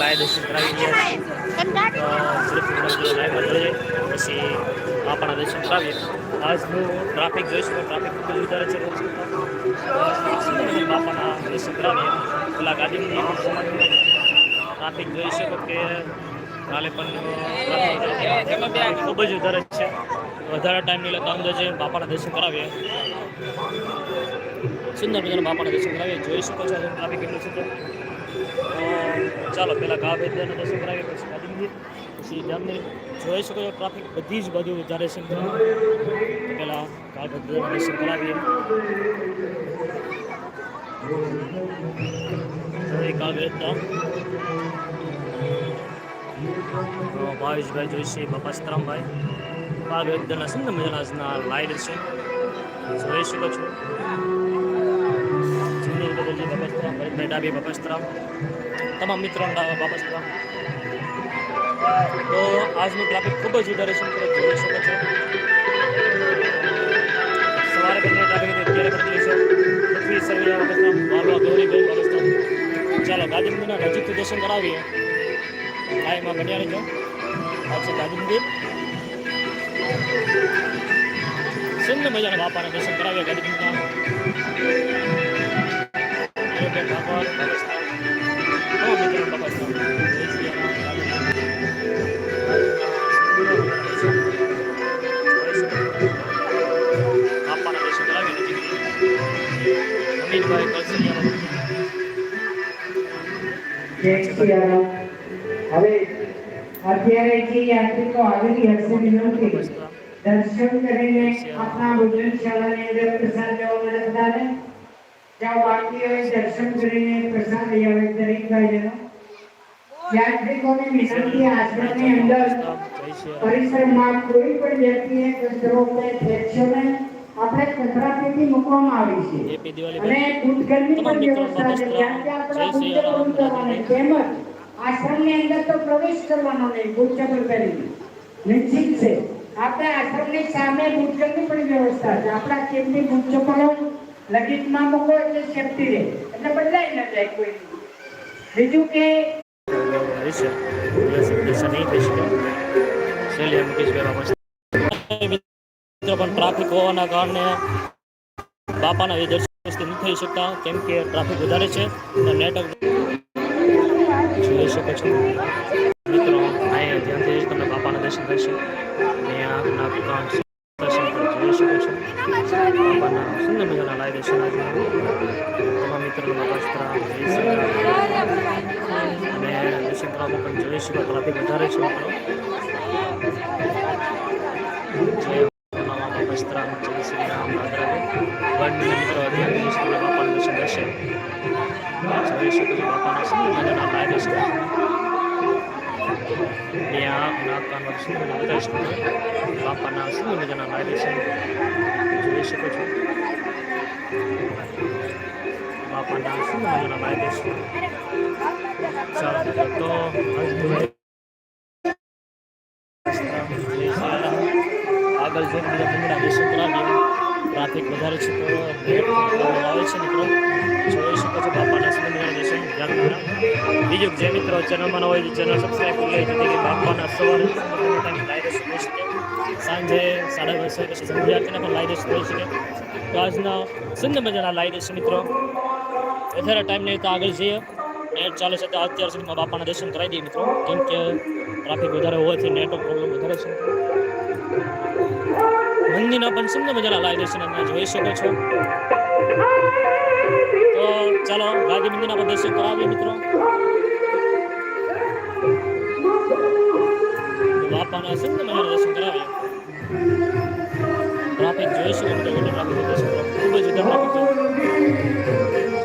Live દર્શન કરાવી જોઈએ પછી બાપાના દર્શન કરાવીએ. આજનું ટ્રાફિક જોઈશું ટ્રાફિક ખૂબ જ વધારે છે. બાપાના દર્શન કરાવીએ. પેલા ગાંધીની ટ્રાફિક જોઈ શકો કે કાલે પણ ખૂબ જ વધારે છે. વધારે ટાઈમ નહીં લેતા અંદર જઈને બાપાના દર્શન કરાવીએ. સુંદર મજાના બાપાના દર્શન કરાવીએ. જોઈ શકો છો ટ્રાફિક કેટલું છે તો ચાલો પહેલાં ભેદના દર્શન કરાવીએ પછી ગાંધી મંદિર. પછી જામનગર જોઈ શકો છો, ટ્રાફિક બધી જ બધું વધારે છે પહેલાં ભેદના દર્શન કરાવીએ જય ભાવેશભાઈ જોઈશે, બાપા સીતારામભાઈ. એકદમના સુંદર મજાના લાઈટ છે. જોઈ શકો છો. બદલજી બાપસ્તરામ ભરતભાઈ ડાબી બાપસ્તરામ, તમામ મિત્રોના બાપસ્તરામ. તો આજનું ટ્રાફિક ખૂબ જ વધારે છે જોઈ શકો છો. સવારે બંને ટ્રાફિક અત્યારે બદલી છે. પૃથ્વી સરવૈયા બાપસ્તરામ બાબા ગૌરીભાઈ બાપસ્તરામ. ચાલો ગાંધી નજીકથી દર્શન કરાવીએ. લાઈમાં બન્યા રહેજો. આ છે ગાંધી સુંદર મજાના બાપાના દર્શન કરાવ્યા ગાંધી બાપા બાપસ્તા મિત્રો બાપસ્તા જય શ્રી રામ બાપાના દર્શન કરાવ્યા નજીક અમિતભાઈ કલસરિયા જય શ્રી રામ હવે અત્યારે જે યાત્રિકો આવેલી હશે વિનંતી દર્શન કરીને આપના ભોજનશાળાની અંદર પ્રસાદ લેવા માટે બધાને જાઓ બાકી દર્શન કરીને પ્રસાદ લઈ આવે દરેક ભાઈઓનો. યાત્રિકોને વિનંતી આશ્રમની અંદર. પરિસરમાં કોઈ પણ વ્યક્તિએ કચરો કે ફેંકશો આપણે કચરા પેટી મૂકવામાં આવી છે. અને દૂધગરની પણ વ્યવસ્થા છે. જ્યાં કે આપણા શ્રી બુદ્ધ કરવાની તેમજ આશ્રમની અંદર તો પ્રવેશ કરવાનો નહીં પહેરીને. નિશ્ચિત છે. આપણે આશ્રમની સામે બુટકરની પણ વ્યવસ્થા છે. આપણા કેમની બુટ લગીજમાં મૂકો એટલે સેફટી રહે. એટલે બદલાઈ ન જાય કોઈ. બીજું કે ટ્રાફિક હોવાના કારણે બાપાના દર્શન થઈ શકતા. કેમ ટ્રાફિક વધારે છે નેટવર્ક જોઈ શકો છો. મિત્રો, અહીંયા ધ્યાનથી તમને બાપાના દર્શન થશે. અને આંખના મજાના લાય દર્શન આજે તમામ મિત્રોનો વસ્ત્ર જય શ્રી રામ. અને દર્શન કરવામાં પણ જોઈ શકો ટ્રાફિક વધારે છે મિત્રો જય મામા વસ્ત્રામ જય શ્રી રામ રાધરાધે વન મિત્રો ધ્યાન સ્કૂલ બાપાનું દર્શન થશે જોઈ શકો છો બાપાના સુંદર મજાના લાય દર્શન ત્યાં નાકાનો સુંદર બધા શકો બાપાના સુંદર મજાના લાય દર્શન જોઈ શકો છો બાપાના સુંદર મજાના લાય દર્શન ચાલો તો આગળ જઈને બીજા મંદિરના દર્શન કરાવીએ ટ્રાફિક વધારે છે તો આવે છે મિત્રો જોઈ શકો છો બાપાના સુંદરના દર્શન બીજું જે મિત્રો ચેનલમાં ન હોય ચેનલ સબસ્ક્રાઈબ કરી લેજો જેથી કે બાપાના સવારે ટાઈમ શકે સાંજે સાડા વર્ષે પછી સંધ્યા આરતીના પણ લાઈ દર્શન થઈ શકે. તો આજના સુંદર મજાના લાઈ દર્શન મિત્રો. અત્યારે ટાઈમ નહીં તો આગળ જઈએ. નેટ ચાલે છે તો અત્યાર સુધીમાં બાપાના દર્શન કરાવી દઈએ મિત્રો. કેમ કે ટ્રાફિક વધારે હોવાથી નેટવર્ક પ્રોબ્લેમ વધારે છે. મંદિરના પણ સુંદર મજાના લાઈ દર્શન તમે જોઈ શકો છો. તો ચાલો ગાંધી મંદિરના પણ દર્શન કરાવીએ મિત્રો. તો બાપાના સુંદર મજાના દર્શન કરાવીએ ટ્રાફિક જોઈ શકો મિત્રો કેટલો ટ્રાફિક દર્શન ખૂબ જ વધારે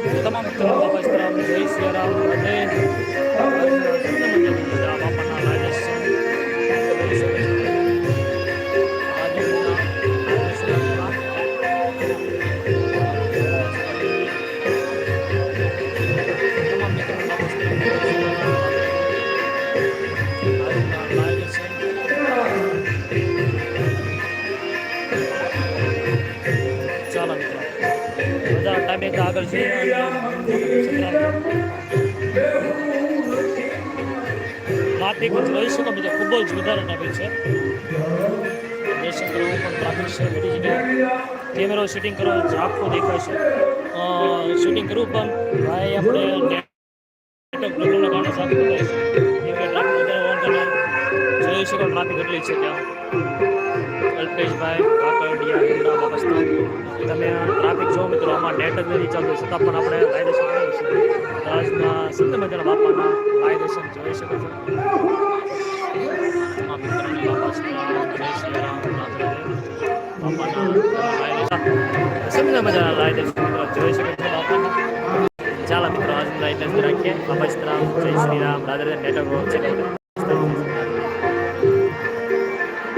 ટ્રાફિક તમામ મિત્રો બાપા સીતારામ જય શ્રી રામ અને જોઈ શકો છો બધા આગળ છે. સંગ્રામ ટ્રાફિક જોઈ શકો મિત્રો ખૂબ જ વધારે ટ્રાફિક છે. દર્શન કરવું પણ ટ્રાફિક છે. બધી કેમેરો શૂટિંગ કરવા ઝાપો દેખાય છે. શૂટિંગ કરવું પણ ભાઈ આપણે નેટવર્ક કારણે જોઈ શકો ટ્રાફિક કેટલી છે ત્યાં. અલ્પેશભાઈ, કાકડિયા, ગુંડા બાબસ્તા તમે ટ્રાફિક જો મિત્રો, આમાં નેટ જ નથી ચાલતું, છતાં પણ આપણે લાઈ જોઈ છીએ. રાજના સુંદર મજાના બાપાના દર્શન જોઈ શકો છો. સુંદર મજાના લાઈ મિત્રો જોઈ ચાલો મિત્રો, આજની રાખીએ. જય શ્રી રામ. દાદા